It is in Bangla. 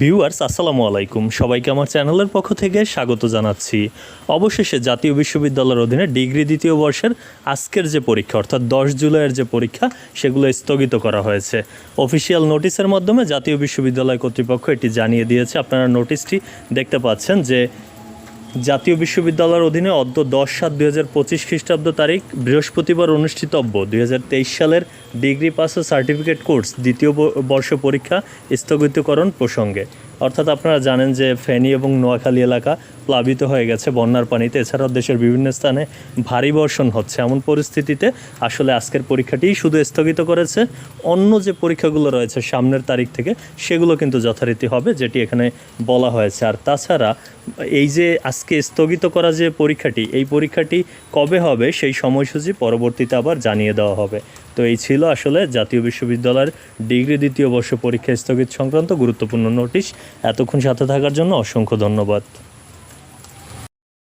ভিউয়ার্স, আসসালামু আলাইকুম। সবাইকে আমার চ্যানেলের পক্ষ থেকে স্বাগত জানাচ্ছি। অবশেষে জাতীয় বিশ্ববিদ্যালয়ের অধীনে ডিগ্রি দ্বিতীয় বর্ষের আজকের যে পরীক্ষা, অর্থাৎ দশ জুলাইয়ের যে পরীক্ষা, সেগুলো স্থগিত করা হয়েছে। অফিসিয়াল নোটিশের মাধ্যমে জাতীয় বিশ্ববিদ্যালয় কর্তৃপক্ষ এটি জানিয়ে দিয়েছে। আপনারা নোটিশটি দেখতে পাচ্ছেন যে জাতীয় বিশ্ববিদ্যালয়ের অধীনে অদ্য দশ সাত দুই হাজার পঁচিশ খ্রিস্টাব্দ তারিখ বৃহস্পতিবার অনুষ্ঠিতব্য। দুই হাজার তেইশ সালের ডিগ্রি পাস ও সার্টিফিকেট কোর্স দ্বিতীয় বর্ষ পরীক্ষা স্থগিতকরণ প্রসঙ্গে। অর্থাৎ আপনারা জানেন যে ফেনী এবং নোয়াখালী এলাকা প্লাবিত হয়ে গেছে বন্যার পানিতে। এছাড়াও দেশের বিভিন্ন স্থানে ভারী বর্ষণ হচ্ছে। এমন পরিস্থিতিতে আসলে আজকের পরীক্ষাটি শুধু স্থগিত করেছে। অন্য যে পরীক্ষাগুলো রয়েছে সামনের তারিখ থেকে, সেগুলো কিন্তু যথারীতি হবে, যেটি এখানে বলা হয়েছে। আর তাছাড়া এই যে আজকে স্থগিত করা যে পরীক্ষাটি, এই পরীক্ষাটি কবে হবে সেই সময়সূচি পরবর্তীতে আবার জানিয়ে দেওয়া হবে। তো এই ছিল আসলে জাতীয় বিশ্ববিদ্যালয়ের ডিগ্রি দ্বিতীয় বর্ষ পরীক্ষা স্থগিত সংক্রান্ত গুরুত্বপূর্ণ নোটিশ। এতক্ষণ সাথে থাকার জন্য অসংখ্য ধন্যবাদ।